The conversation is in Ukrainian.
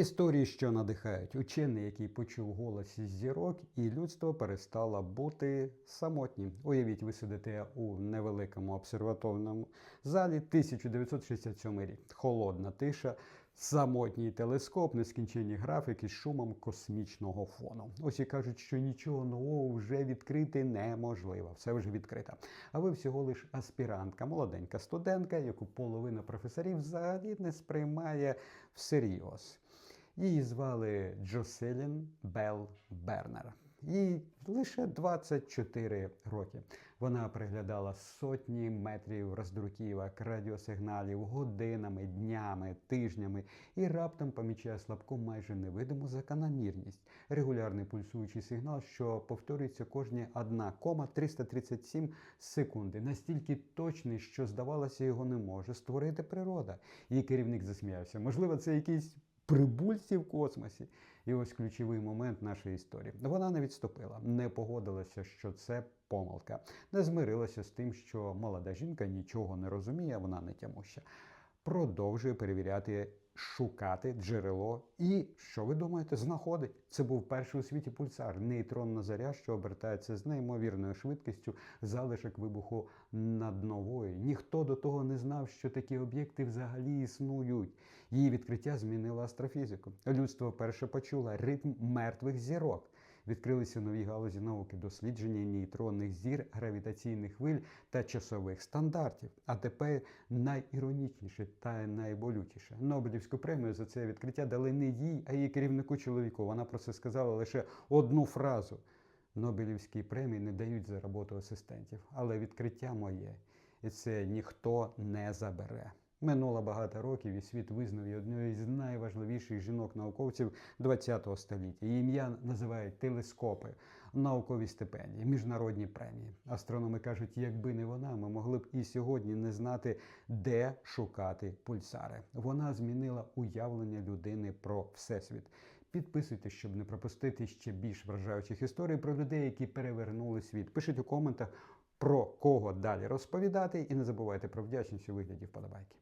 Історії, що надихають, учений, який почув голос із зірок, і людство перестало бути самотнім. Уявіть, ви сидите у невеликому обсерваторному залі 1967 рік. Холодна тиша, самотній телескоп, нескінченні графіки з шумом космічного фону. Ось і кажуть, що нічого нового вже відкрити неможливо. Все вже відкрито. А ви всього лиш аспірантка, молоденька студентка, яку половина професорів взагалі не сприймає всерйоз. Її звали Джоселін Белл Бернер. Їй лише 24 роки. Вона приглядала сотні метрів роздруківок, радіосигналів годинами, днями, тижнями і раптом помічає слабку майже невидиму закономірність. Регулярний пульсуючий сигнал, що повторюється кожні 1,337 секунди. Настільки точний, що здавалося, його не може створити природа. Її керівник засміявся. Можливо, це якийсь прибульці в космосі. І ось ключовий момент нашої історії. Вона не відступила, не погодилася, що це помилка, не змирилася з тим, що молода жінка нічого не розуміє, вона не тямуща. Продовжує перевіряти, шукати джерело. І що ви думаєте, знаходить? Це був перший у світі пульсар, нейтронна заря, що обертається з неймовірною швидкістю залишок вибуху над новою. Ніхто до того не знав, що такі об'єкти взагалі існують. Її відкриття змінило астрофізику. Людство вперше почуло ритм мертвих зірок. Відкрилися нові галузі науки, дослідження нейтронних зір, гравітаційних хвиль та часових стандартів. А тепер найіронічніше та найболючіше. Нобелівську премію за це відкриття дали не їй, а її керівнику чоловіку. Вона про це сказала лише одну фразу. Нобелівські премії не дають за роботу асистентів, але відкриття моє, і це ніхто не забере. Минуло багато років, і світ визнав її однією з найважливіших жінок-науковців ХХ століття. Її ім'я називають телескопи, наукові стипендії, міжнародні премії. Астрономи кажуть, якби не вона, ми могли б і сьогодні не знати, де шукати пульсари. Вона змінила уявлення людини про всесвіт. Підписуйтесь, щоб не пропустити ще більш вражаючих історій про людей, які перевернули світ. Пишіть у коментах про кого далі розповідати, і не забувайте про вдячність у вигляді вподобайки.